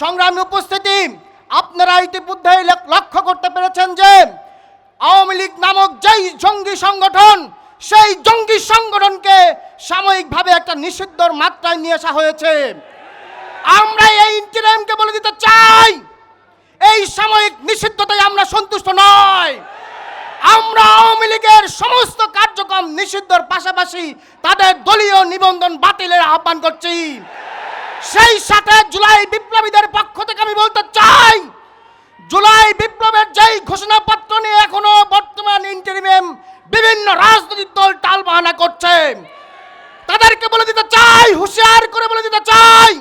সংগ্রামী উপস্থিতি, আপনারা ইতিমধ্যে লক্ষ্য করতে পেরেছেন যে আওয়ামী লীগ নামক যেই জঙ্গি সংগঠন, সেই জঙ্গি সংগঠনকে সাময়িকভাবে একটা নিষিদ্ধর মাত্রায় নিয়ে আসা হয়েছে। আমরা এই ইন্টারিমকে বলে দিতে চাই, এই সাময়িক নিষিদ্ধতায় আমরা সন্তুষ্ট নয় আমরা আওয়ামী লীগের সমস্ত কার্যক্রম নিষিদ্ধর পাশাপাশি তাদের দলীয় নিবন্ধন বাতিলের আহ্বান করছি। সেই সাথে জুলাই বিপ্লবীদের পক্ষ থেকে আমি বলতে চাই, জুলাই বিপ্লবের যেই ঘোষণাপত্র নিয়ে এখনও বর্তমান ইন্টারিমেম বিভিন্ন রাজনৈতিক দল টালবাহানা করছে, তাদেরকে বলে দিতে চাই, হুঁশিয়ার করে বলে দিতে চাই,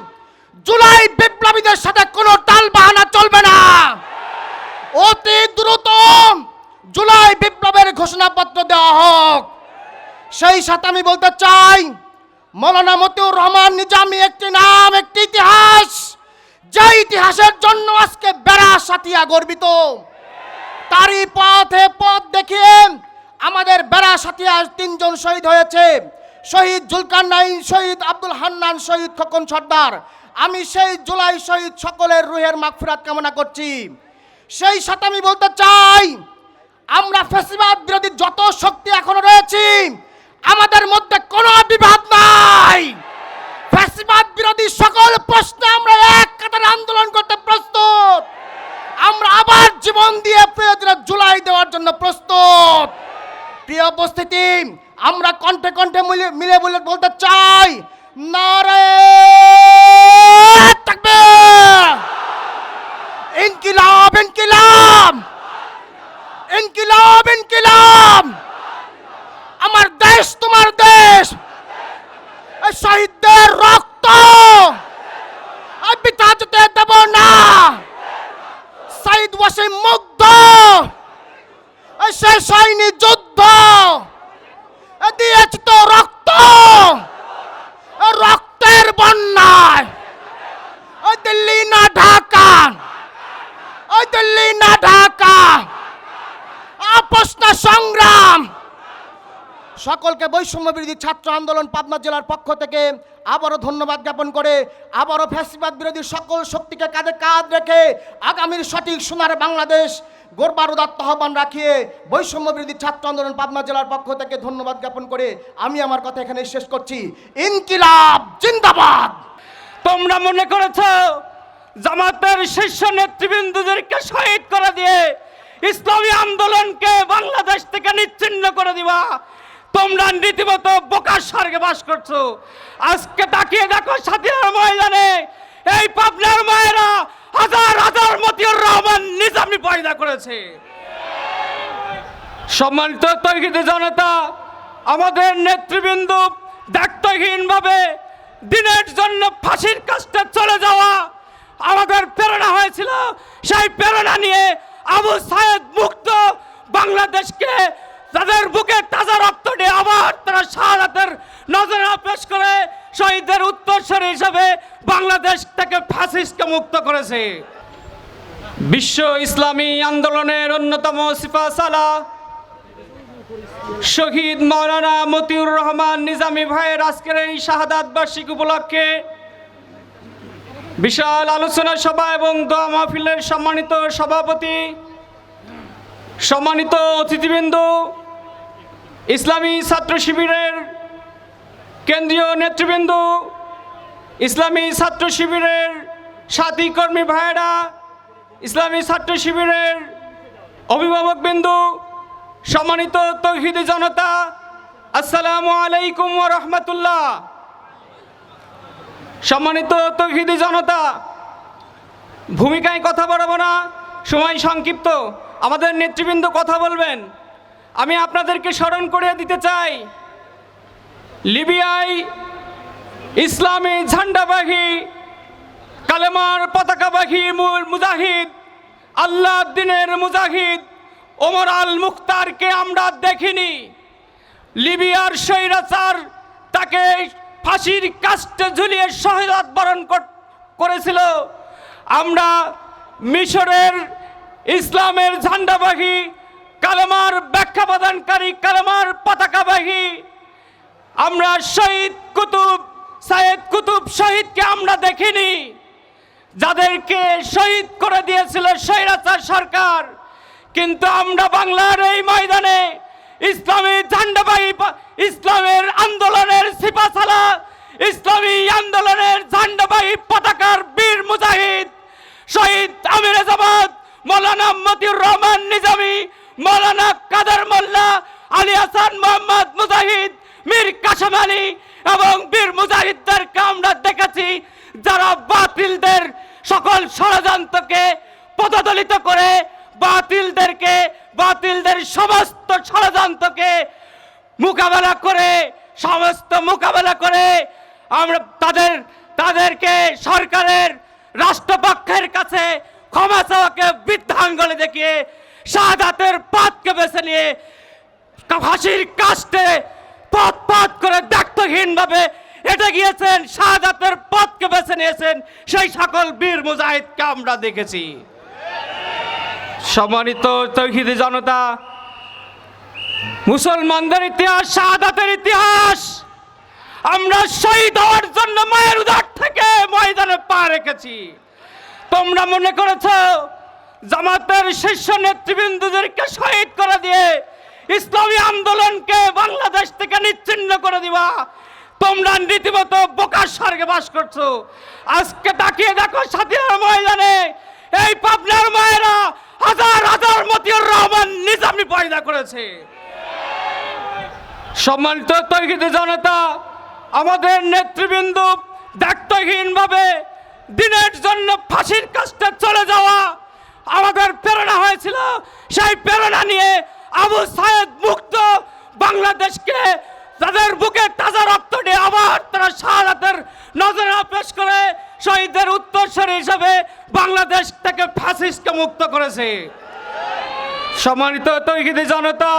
জুলাই বিপ্লবীদের সাথে কোনো টালবাহানা চলবে না। অতি দ্রুত জুলাই বিপ্লবের ঘোষণাপত্র দেওয়া হোক। সেই সাথে আমি বলতে চাই মৌলানা মতিউর রহমান নিজামী একটি নাম, একটি ইতিহাস। যে ইতিহাসের জন্য আজকে বেড়া সাথিয়া গর্বিত। তারই পথে পথ দেখিয়ে আমাদের বেড়া সাথিয়া তিনজন শহীদ হয়েছে। শহীদ জুলকার নাইন, শহীদ আব্দুল হান্নান, শহীদ খোকন সর্দার। আমি সেই জুলাই শহীদ সকলের রুহের মাগফিরাত কামনা করছি। সেই সাথে আমি বলতে চাই, আমরা ফেসিবাদ বিরোধী যত শক্তি এখনও রয়েছি, আমাদের মধ্যে কোনো বিবাদ নাই ফ্যাসিবাদ বিরোধী সকল প্রশ্নে আমরা এক কাতারে আন্দোলন করতে প্রস্তুত আমরা আবার জীবন দিয়ে প্রিয়দের জুলাই দেওয়ার জন্য প্রস্তুত। প্রিয় উপস্থিতি, আমরা কণ্ঠে কণ্ঠে মিলে বলে বলতে চাই, নারে ইনকিলাব ইনকিলাব। ইনকিলাব ইনকিলাব। আমার দেশ, তোমার দেশ। শহীদদের রক্ত পিতা দেব না। শহীদ ওয়াসিম এই শেষ হয়নি যুদ্ধ। দিয়েছি তো রক্ত। রক্তের বন্যায়। দিল্লি না ঢাকা। ওই দিল্লি না ঢাকা। আপোষ সংগ্রাম। সকলকে বৈষম্য বিরোধী ছাত্র আন্দোলন পাবনা জেলার পক্ষ থেকে আবারও ধন্যবাদ জ্ঞাপন করে, আবারও ফ্যাসিবাদ বিরোধী সকল শক্তিকে কাঁধে কাঁধ রেখে আগামীর সঠিক সোনার বাংলাদেশ গড়বার উদাত্ত আহ্বান রাখিয়ে বৈষম্য বিরোধী ছাত্র আন্দোলন পাবনা জেলার পক্ষ থেকে ধন্যবাদ জ্ঞাপন করে আমি আমার কথা এখানে শেষ করছি। ইনকিলাব, জিন্দাবাদ! তোমরা মনে করেছ জামাতের শীর্ষ নেতৃবৃন্দদেরকে শহীদ করে দিয়ে ইসলামী আন্দোলনকে বাংলাদেশ থেকে নিচ্ছিন্ন করে দিবা? তোমরা রীতিমতো বোকার স্বর্গে বাস করছ। আজকে তাকিয়ে দেখো সাথীরা ময়দানে এই পাবনার মায়েরা হাজার হাজার মতিউর রহমান নিজামি পয়দা করেছে। সম্মানিত তৈহিদ জনতা, আমাদের নেতৃবৃন্দ দায়িত্বহীনভাবে দিনের জন্য ফাঁসির কাজটা চলে যাওয়া আমাদের প্রেরণা হয়েছিল। সেই প্রেরণা নিয়ে আবু সায়েদ মুক্ত বাংলাদেশকে তাদের বুকে তাজা রক্ত দিয়ে আবার তারা শাহাদাতের নজরা পেশ করে শহীদের উত্তরস্বরী হিসেবে বাংলাদেশ থেকে ফ্যাসিস্টকে মুক্ত করেছে। বিশ্ব ইসলামী আন্দোলনের অন্যতম সিফা সালা, শহীদ মৌলানা মতিউর রহমান নিজামী ভাইয়ের আজকের এই শাহাদাত বার্ষিক উপলক্ষে বিশাল আলোচনা সভা এবং দোয়া মাহফিলের সম্মানিত সভাপতি, সম্মানিত অতিথিবৃন্দ, ইসলামী ছাত্র শিবিরের কেন্দ্রীয় নেতৃবৃন্দ, ইসলামী ছাত্র শিবিরের সাথী কর্মী ভাইয়েরা, ইসলামী ছাত্র শিবিরের অভিভাবকবৃন্দ, সম্মানিত তৌহিদি জনতা, আসসালামু আলাইকুম ওয়া রাহমাতুল্লাহ। সম্মানিত তৌহিদি জনতা, ভূমিকায় কথা বাড়াবো না, সময় সংক্ষিপ্ত, আমাদের নেতৃবৃন্দ কথা বলবেন। আমি আপনাদেরকে স্মরণ করে দিতে চাই লিবিয়ায় ইসলামী ঝান্ডাবাহী কালেমার পতাকাবাহী মু- মুজাহিদ, আল্লাহ দিনের মুজাহিদ ওমর আল মুখতারকে আমরা দেখিনি। লিবিয়ার স্বৈরাচার তাকে ফাঁসির কাস্টে ঝুলিয়ে শহীদ বরণ কর- করেছিল। আমরা মিশরের ইসলামের ঝান্ডাবাহী কালেমার ব্যাখ্যা প্রদানকারী কালেমার পতাকাবাহী আমরা শহীদ কুতুব সাইদ কুতুব শহীদকে আমরা দেখিনি। যাদেরকে শহীদ করে দিয়েছিল স্বৈরাচার সরকার, কিন্তু আমরা বাংলার এই ময়দানে ইসলামী ঝান্ডাবাহী ইসলামের আন্দোলনের সিপাশালা ইসলামী আন্দোলনের ঝান্ডাবাহী পতাকার বীর মুজাহিদ শহীদ আমির জামাত, মৌলানা মতিউর রহমান নিজামী, মৌলানা কাদের মোল্লা, আলী হাসান মোহাম্মদ মুজাহিদ মীর কাসেম আলী এবং বীর মুজাহিদদেরকে আমরা দেখেছি, যারা বাতিলদের সকল ষড়যন্ত্রকে পদদলিত করে বাতিলদেরকে, বাতিলদের সমস্ত ষড়যন্ত্রকে মোকাবেলা করে, সমস্ত মোকাবেলা করে আমরা তাদের, তাদেরকে সরকারের রাষ্ট্রপক্ষের কাছে ক্ষমা চাওয়াকে বৃদ্ধাঙ্গলে দেখিয়ে শাহাদাতের পাতকে বেছে নিয়ে ফাঁসির কাস্টে পথ পথ করে দায়িত্বহীনভাবে এটা গিয়েছেন পথকে বেছে নিয়েছেন সেই সকল বীর মুজাহিদকে আমরা দেখেছি। সম্মানিত জনতা, মুসলমানদের ইতিহাস, শাহাদাতের ইতিহাস, আমরা শহীদ হওয়ার জন্য মায়ের উদার থেকে ময়দানে পা রেখেছি। তোমরা মনে করেছ জামাতের শীর্ষ নেতৃবৃন্দদেরকে শহীদ করে দিয়ে ইসলামী আন্দোলনকে বাংলাদেশ থেকে নিচ্ছিন্ন করে দিবা। তোমরা রীতিমতো বোকার স্বর্গে বাস করছ। আজকে তাকিয়ে দেখো স্বাধীনতা ময়দানে। এই পাবনার মায়েরা হাজার হাজার মতিউর রহমান নিজামি পয়দা করেছে। সম্মানিত তৈহিদি জনতা, আমাদের নেতৃবৃন্দ দায়িত্বহীনভাবে দিনের জন্য ফাঁসির কাজটা চলে যাওয়া আমাদের প্রেরণা হয়েছিল। সেই প্রেরণা নিয়ে আবু সায়েদ মুক্ত বাংলাদেশকে তাদের বুকে তাজা রক্ত নিয়ে আবার তারা শাহাদাতের নজরে পেশ করে শহীদদের উত্তরস্বরী হিসেবে বাংলাদেশ থেকে ফ্যাসিস্টকে মুক্ত করেছে। সম্মানিত তৈরি জনতা,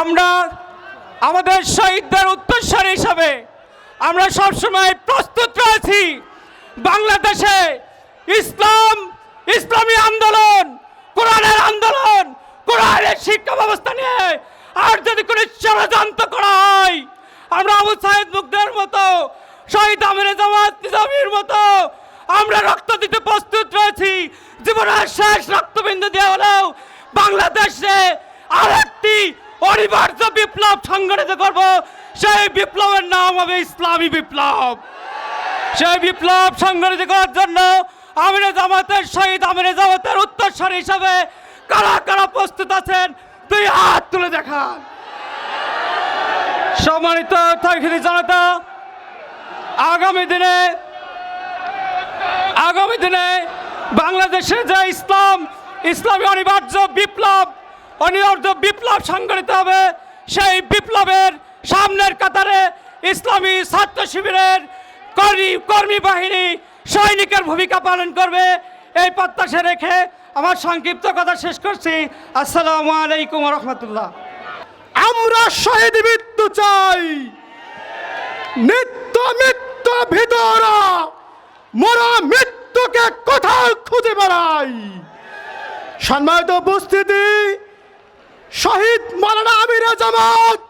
আমরা আমাদের শহীদদের উত্তরস্বর হিসাবে আমরা সবসময় প্রস্তুত রয়েছি বাংলাদেশে ইসলাম, ইসলামী আন্দোলন, কোরআনের আন্দোলন কোরআনের শিক্ষা ব্যবস্থা নিয়ে আর যদি কোনো ষড়যন্ত্র করা হয়, আমরা আবু সাহেদ মুগ্ধের মতো, শহীদ আমির জামাত নিজামীর মতো, আমরা রক্ত দিতে প্রস্তুত রয়েছি। জীবনের শেষ রক্তবিন্দু দেওয়া হলেও বাংলাদেশে আরেকটি অনিবার্য বিপ্লব সংগঠিত করব। সেই বিপ্লবের নাম হবে ইসলামী বিপ্লব। সেই বিপ্লব সংগঠিত করার জন্য আমিরে জামাতের, শহীদ আমিরে জামাতের উত্তরস্বর হিসাবে কারা কারা প্রস্তুত আছেন? দুই হাত তুলে দেখান। সম্মানিত তৌহিদি জনতা, আগামী দিনে আগামী দিনে বাংলাদেশে যে ইসলাম, ইসলামী অনিবার্য বিপ্লব অনিবার্য বিপ্লব সংগঠিত হবে, সেই বিপ্লবের সামনের কাতারে ইসলামী ছাত্র শিবিরের কর্মী কর্মী বাহিনী সৈনিকের ভূমিকা পালন করবে। এই প্রত্যাশা রেখে আমার সংক্ষিপ্ত কথা শেষ করছি। আসসালামু আলাইকুম রহমতুল্লাহ। আমরা শহীদ মৃত্যু চাই। নিত্য মৃত্যু ভিতরা মোরা মৃত্যুকে কোথাও খুঁজে বেড়াই। সম্মানিত উপস্থিতি, শহীদ মালানা আমির জামাত,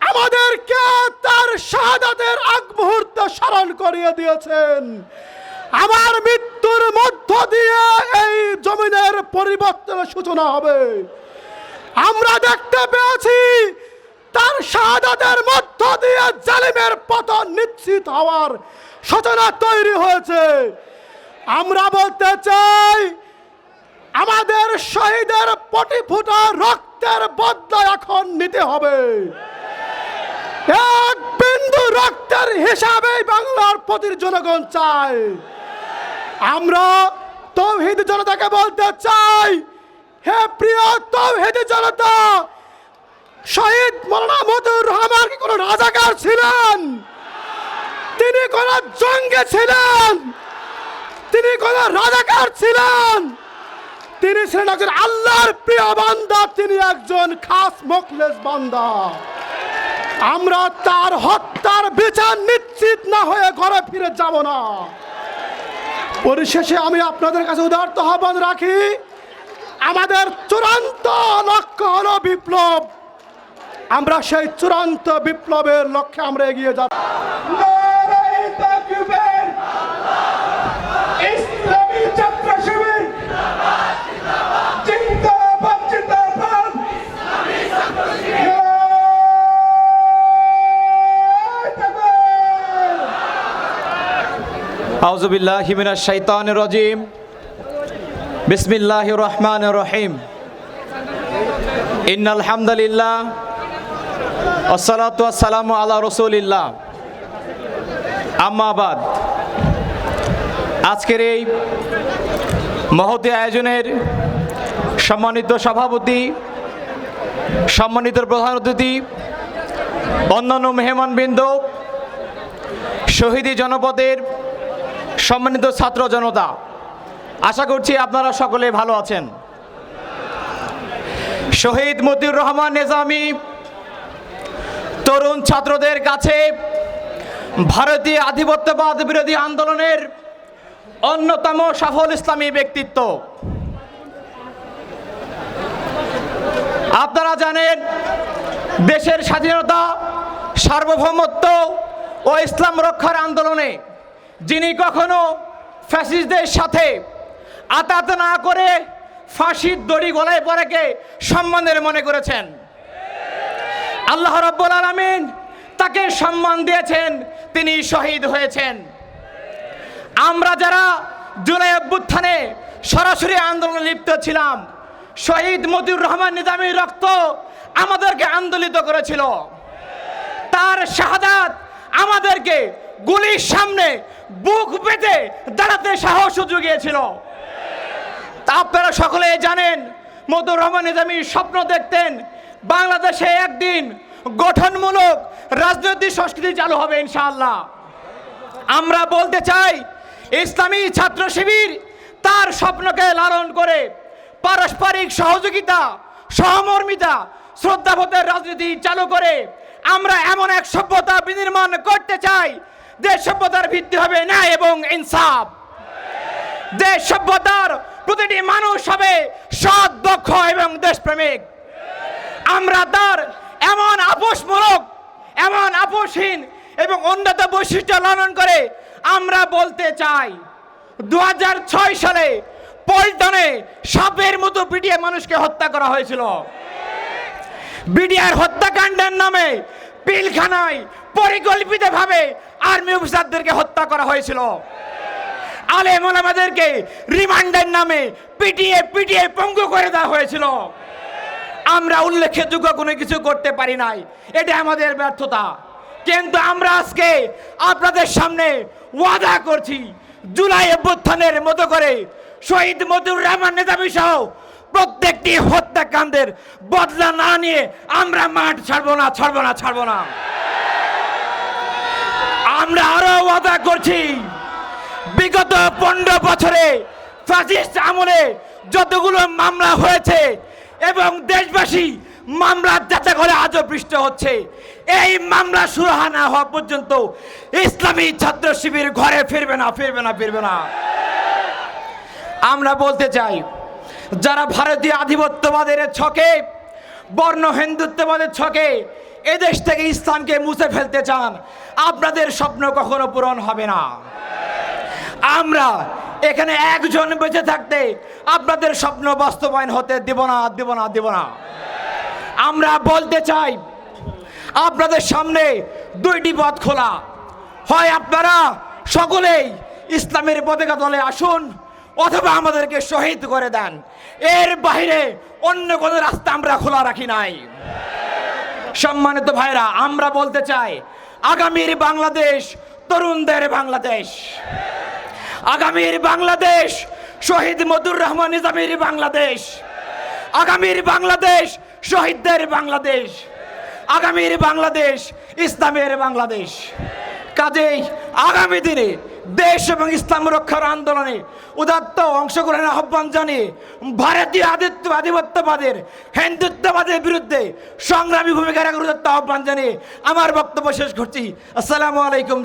আমাদেরকে তার শাহাদাতের আগ মুহূর্তে স্মরণ করিয়ে দিয়েছেন। আমার মৃত্যুর মধ্য দিয়ে এই জমিনের পরিবর্তনের সূচনা হবে। আমরা দেখতে পেয়েছি, তার শাহাদাতের মধ্য দিয়ে জালিমের পতন নিশ্চিত হওয়ার সূচনা তৈরি হয়েছে। আমরা বলতে চাই, আমাদের শহীদের পটি রক্তের বদলা এখন নিতে হবে। এক বিন্দু রক্তের হিসাবে বাংলার প্রতির জনগণ চায়। আমরা তৌহিদ জনতাকে বলতে চাই, হে প্রিয় তৌহিদ জনতা, শহীদ মৌলানা মতুর রহমান কি কোনো রাজাকার ছিলেন? তিনি কোন জঙ্গে ছিলেন? তিনি কোন রাজাকার ছিলেন? তিনি ছিলেন একজন আল্লাহর প্রিয় বান্দা, তিনি একজন খাস মোকলেস বান্দা। আমরা তার হত্যার বিচার নিশ্চিত না হয়ে ঘরে ফিরে যাব না। পরিশেষে আমি আপনাদের কাছে উদার্ত আহ্বান রাখি। আমাদের চূড়ান্ত লক্ষ্য হলো বিপ্লব। আমরা সেই চূড়ান্ত বিপ্লবের লক্ষ্যে আমরা এগিয়ে যাব আউজুবিল্লাহ হিমিনা রজিম। রহমান রহিম। ইন্নাল হামদুলিল্লাহ। আসসালাতু আসসালামু আলা রসুলিল্লাহ। আম্মাবাদ আজকের এই মহতি আয়োজনের সম্মানিত সভাপতি, সম্মানিত প্রধান অতিথি, অন্যান্য মেহমানবৃন্দ, শহীদি জনপদের সম্মানিত ছাত্র জনতা, আশা করছি আপনারা সকলে ভালো আছেন। শহীদ মতিউর রহমান নিজামী, তরুণ ছাত্রদের কাছে ভারতীয় আধিপত্যবাদ বিরোধী আন্দোলনের অন্যতম সফল ইসলামী ব্যক্তিত্ব। আপনারা জানেন, দেশের স্বাধীনতা, সার্বভৌমত্ব ও ইসলাম রক্ষার আন্দোলনে যিনি কখনো ফ্যাসিস্টদের সাথে আতাত না করে ফাঁসির দড়ি গলায় পড়াকে সম্মানের মনে করেছেন। আল্লাহ রব্বুল আলমিন তাকে সম্মান দিয়েছেন, তিনি শহীদ হয়েছেন। আমরা যারা জুলাই অভ্যুত্থানে সরাসরি আন্দোলনে লিপ্ত ছিলাম, শহীদ মতিউর রহমান নিজামীর রক্ত আমাদেরকে আন্দোলিত করেছিল। তার শাহাদাত আমাদেরকে গুলির সামনে বুক পেতে দাঁড়াতে সাহস জুগিয়েছিল তা আপনারা সকলে জানেন মতুর রহমান নিজামী স্বপ্ন দেখতেন, বাংলাদেশে একদিন গঠনমূলক রাজনৈতিক সংস্কৃতি চালু হবে ইনশাআল্লাহ। আমরা বলতে চাই, ইসলামী ছাত্র শিবির তার স্বপ্নকে লালন করে পারস্পরিক সহযোগিতা, সহমর্মিতা, শ্রদ্ধাবোধের রাজনীতি চালু করে আমরা এমন এক সভ্যতা বিনির্মাণ করতে চাই যে সভ্যতার ভিত্তি হবে ন্যায় এবং ইনসাফ। দেশ সভ্যতার প্রতিটি মানুষ হবে সৎ, দক্ষ এবং দেশপ্রেমিক। আমরা তার এমন আপোষমূলক, এমন আপোষহীন এবং উন্নত বৈশিষ্ট্য লালন করে আমরা বলতে চাই দু হাজার ছয় সালে পল্টনে সাপের মতো পিটিয়ে মানুষকে হত্যা করা হয়েছিল। বিডিআর হত্যাকাণ্ডের নামে পিলখানায় পরিকল্পিতভাবে আর্মি অফিসারদেরকে হত্যা করা হয়েছিল। আলেম ওলামাদেরকে রিমান্ডের নামে পিটিয়ে পিটিয়ে পঙ্গু করে দেওয়া হয়েছিল। আমরা উল্লেখযোগ্য কোনো কিছু করতে পারি নাই। এটা আমাদের ব্যর্থতা। কিন্তু আমরা আজকে আপনাদের সামনে ওয়াদা করছি, জুলাই অভ্যুত্থানের মতো করে শহীদ মতুর রহমান নেতাবি সহ প্রত্যেকটি হত্যাকাণ্ডের বদলা না নিয়ে আমরা মাঠ ছাড়বো না ছাড়বো না ছাড়বো না। আমরা আরও ওয়াদা করছি, বিগত পনেরো বছরে ফ্যাসিস্ট আমলে যতগুলো মামলা হয়েছে এবং দেশবাসী মামলার যাচা করে আজও পৃষ্ঠ হচ্ছে। এই মামলা সুরাহা না হওয়া পর্যন্ত ইসলামী ছাত্র শিবির ঘরে ফিরবে না ফিরবে না ফিরবে না। আমরা বলতে চাই যারা ভারতীয় আধিপত্যবাদের ছকে, বর্ণ হিন্দুত্ববাদের ছকে এদেশ থেকে ইসলামকে মুছে ফেলতে চান, আপনাদের স্বপ্ন কখনো পূরণ হবে না। আমরা এখানে একজন বেঁচে থাকতে আপনাদের স্বপ্ন বাস্তবায়ন হতে দেব না দেব না দেব না। আমরা বলতে চাই, আপনাদের সামনে দুইটি পথ খোলা। হয় আপনারা সকলেই ইসলামের পতাকা দলে আসুন, অথবা আমাদেরকে শহীদ করে দেন। এর বাইরে অন্য কোনো রাস্তা আমরা খোলা রাখি নাই। সম্মানিত ভাইরা, আমরা বলতে চাই, আগামীর বাংলাদেশ তরুণদের বাংলাদেশ। আগামীর বাংলাদেশ শহীদ মধুর রহমান নিজামীর বাংলাদেশ। আগামীর বাংলাদেশ শহীদদের বাংলাদেশ। আগামীর বাংলাদেশ ইসলামের বাংলাদেশ। কাজেই আগামী দিনে দেশ এবং ইসলাম রক্ষার আন্দোলনে উদাত্ত অংশগ্রহণের আহ্বান জানিয়ে ভারতীয় আদিত্য আধিপত্যবাদের, হিন্দুত্ববাদের বিরুদ্ধে সংগ্রামী ভূমিকা রাখার উদাত্ত আহ্বান জানিয়ে আমার বক্তব্য শেষ করছি। আসসালামু আলাইকুম।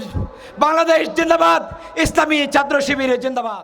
বাংলাদেশ জিন্দাবাদ। ইসলামী ছাত্র শিবিরের জিন্দাবাদ।